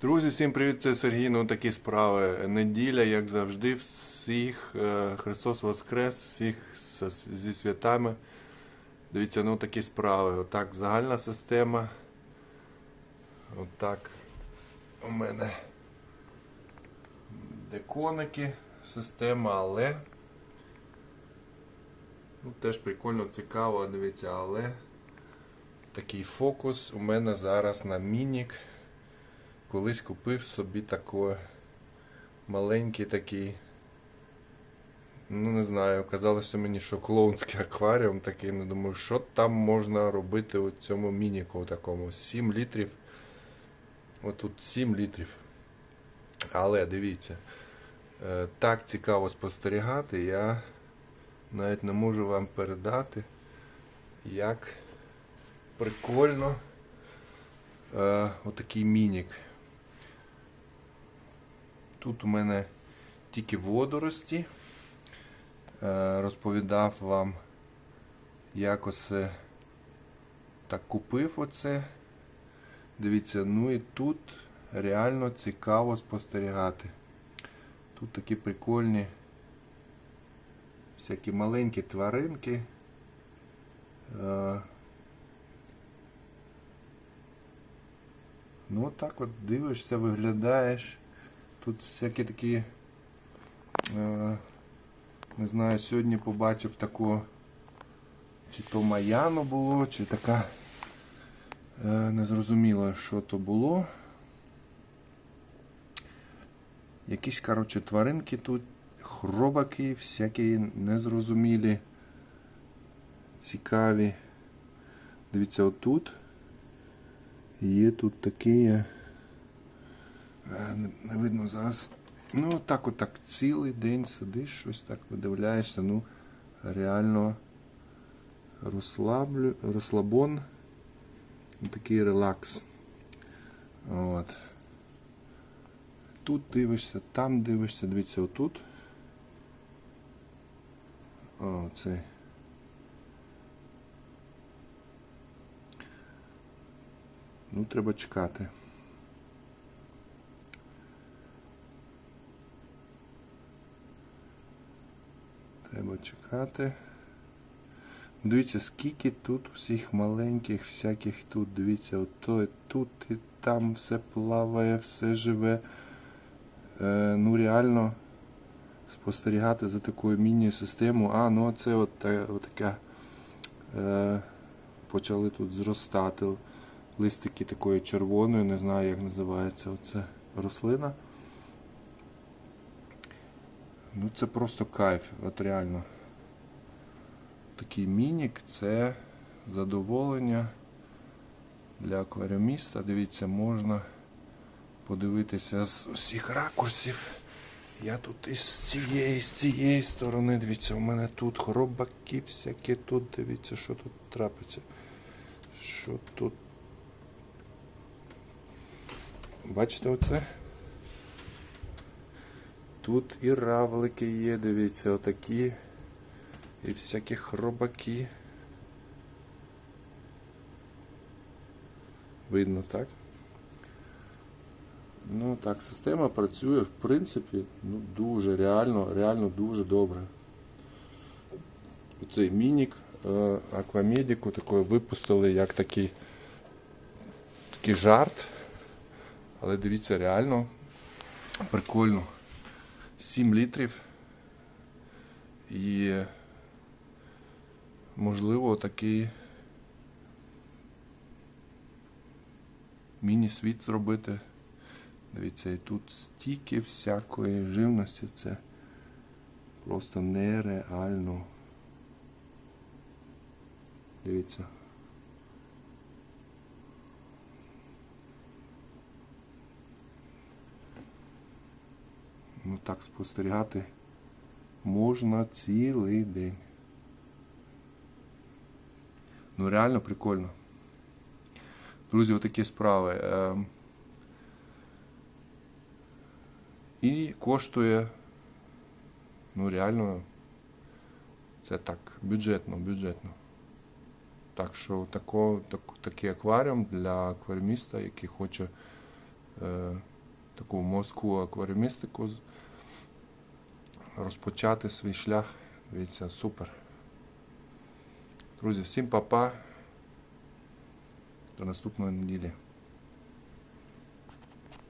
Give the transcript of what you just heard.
Друзі, всім привіт, це Сергій. Ну такі справи. Неділя, як завжди, всіх е, Христос Воскрес, всіх зі святами. Дивіться, ну такі справи. Отак загальна система. Отак у мене деконики, система, але. Ну, теж прикольно, цікаво, дивіться, але такий фокус у мене зараз на мінік. Колись купив собі такий маленький такий. Ну, не знаю, казалося мені, що клоунський акваріум такий. Ну, думаю, що там можна робити у цьому мініку такому. 7 літрів. Отут 7 літрів. Але дивіться, е, так цікаво спостерігати, я навіть не можу вам передати, як прикольно е, отакий мінік. Тут у мене тільки водорості. Е, розповідав вам, як оце так купив оце. Дивіться, ну і тут реально цікаво спостерігати. Тут такі прикольні всякі маленькі тваринки. Е, Ну, отак от дивишся, виглядаєш. Тут всякі такі. Е, не знаю, сьогодні побачив таку, чи то Маяно було, чи така. Е, незрозуміло, що то було. Якісь, коротше, тваринки тут, хробаки, всякі незрозумілі, цікаві. Дивіться, отут. Є тут такі. Е, Не, видно зараз. Ну, так отак цілий день сидиш, щось так видивляєшся. Ну, реально розслаблю, розслабон. Такий релакс. От. Тут дивишся, там дивишся, дивіться, отут. О, цей. Ну, треба чекати. Треба чекати. Дивіться, скільки тут всіх маленьких, всяких тут, дивіться, ото і тут і там все плаває, все живе. Е, ну реально спостерігати за такою міні-системою. А, ну це от, от таке. Е, почали тут зростати листики такої червоної, не знаю як називається оце рослина. Ну це просто кайф, от реально. Такий мінік це задоволення для акваріуміста. Дивіться, можна подивитися з усіх ракурсів. Я тут із цієї, з цієї сторони, дивіться, у мене тут хробаки всякі тут, дивіться, що тут трапиться. Що тут Бачите оце? Тут і равлики є, дивіться, отакі. І всякі хробаки. Видно, так? Ну так, система працює, в принципі, ну, дуже реально, реально дуже добре. Оцей мінік е, Аквамедіку такий випустили як такий, такий жарт. Але дивіться, реально прикольно. 7 літрів. І можливо такий міні-світ зробити. Дивіться, і тут стільки всякої живності, це просто нереально. Дивіться. Ну так спостерігати можна цілий день. Ну реально прикольно. Друзі, отакі справи. Ем, І коштує, ну реально, це так, бюджетно, бюджетно. Так що тако, так, такий акваріум для акваріуміста, який хоче е, таку морську акваріумістику, розпочати свій шлях. Дивіться, супер. Друзі, всім па-па. До наступної неділі.